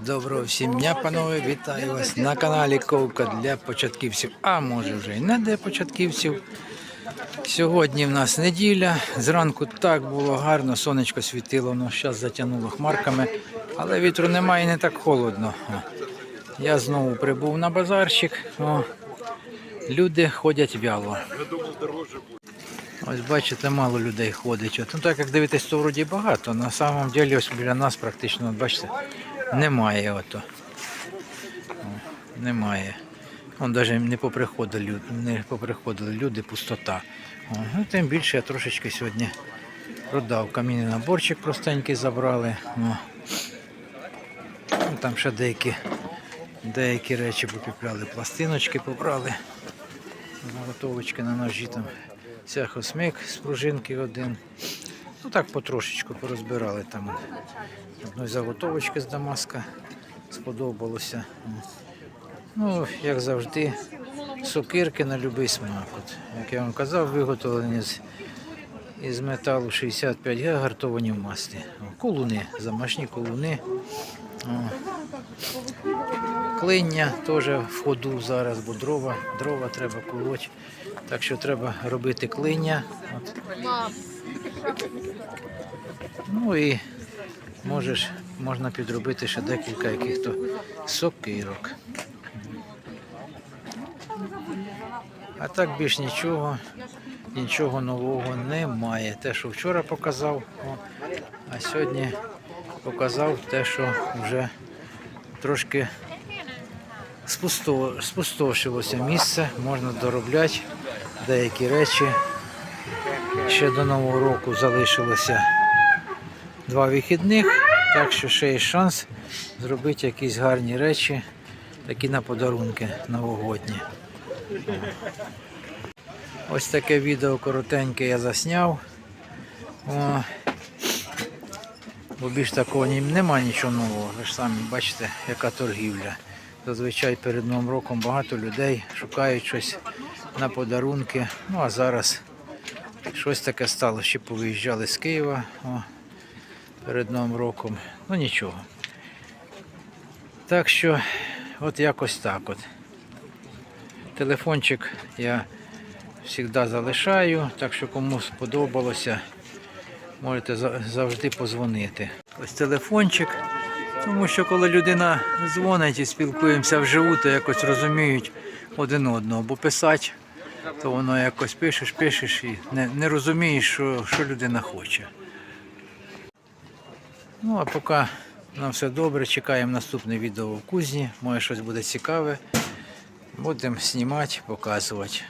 Доброго всім дня, панове, вітаю вас на каналі Ковка для початківців, а може вже й не для початківців. Сьогодні в нас неділя. Зранку так було гарно, сонечко світило, ну зараз затягнуло хмарками, але вітру немає і не так холодно. Я знову прибув на базарчик. О. Люди ходять вяло. Ось бачите, мало людей ходить. Ну так як дивитись, то вроді багато. На самом деле ось біля нас практично, бачите, немає ото. Немає. Вон навіть не поприходили, люд- не поприходили люди, пустота. О, ну, тим більше я трошечки сьогодні продав. Камінний наборчик простенький забрали. О. Ну, там ще деякі, деякі речі покупляли, пластиночки побрали. Заготовочки на ножі там. Цехосмик з пружинки один. Ну так потрошечку порозбирали там. Одної заготовочки з Дамаска сподобалося. Ну, як завжди, сокирки на будь-який смак. От, як я вам казав, виготовлені з, із металу 65 г, гартовані в маслі. Колуни, замашні колуни. О. Клиння теж в ходу зараз, бо дрова, дрова треба колоть. Так що треба робити клиння. От. Ну і можеш, можна підробити ще декілька яких-то сокирок. А так більш нічого, нічого нового немає. Те, що вчора показав, а сьогодні показав те, що вже трошки спусто- спустошилося місце, можна доробляти деякі речі. Ще до Нового року залишилося два вихідних, так що ще є шанс зробити якісь гарні речі, такі на подарунки новогодні. Ось таке відео коротеньке я засняв. О, бо більш такого ні- нема нічого нового. Ви ж самі бачите, яка торгівля. Зазвичай перед Новим роком багато людей шукають щось на подарунки. Ну а зараз щось таке стало. Ще повиїжджали з Києва о, перед Новим роком. Ну нічого. Так що, от якось так от. Телефончик я завжди залишаю, так що кому сподобалося, можете завжди позвонити. Ось телефончик. Тому що коли людина дзвонить і спілкуємося вживу, то якось розуміють один одного. Бо писати, то воно якось пишеш, пишеш і не, не розумієш, що, що людина хоче. Ну а поки нам все добре, чекаємо наступне відео в кузні. Може щось буде цікаве. Будемо знімати, показувати,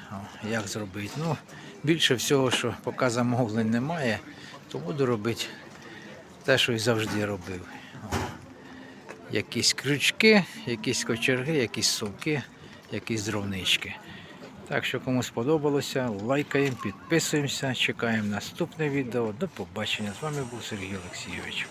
як зробити. Ну, більше всього, що поки замовлень немає, то буду робити те, що і завжди робив. Якісь крючки, якісь кочерги, якісь сумки, якісь дровнички. Так що кому сподобалося, лайкаємо, підписуємося, чекаємо наступне відео. До побачення. З вами був Сергій Олексійович.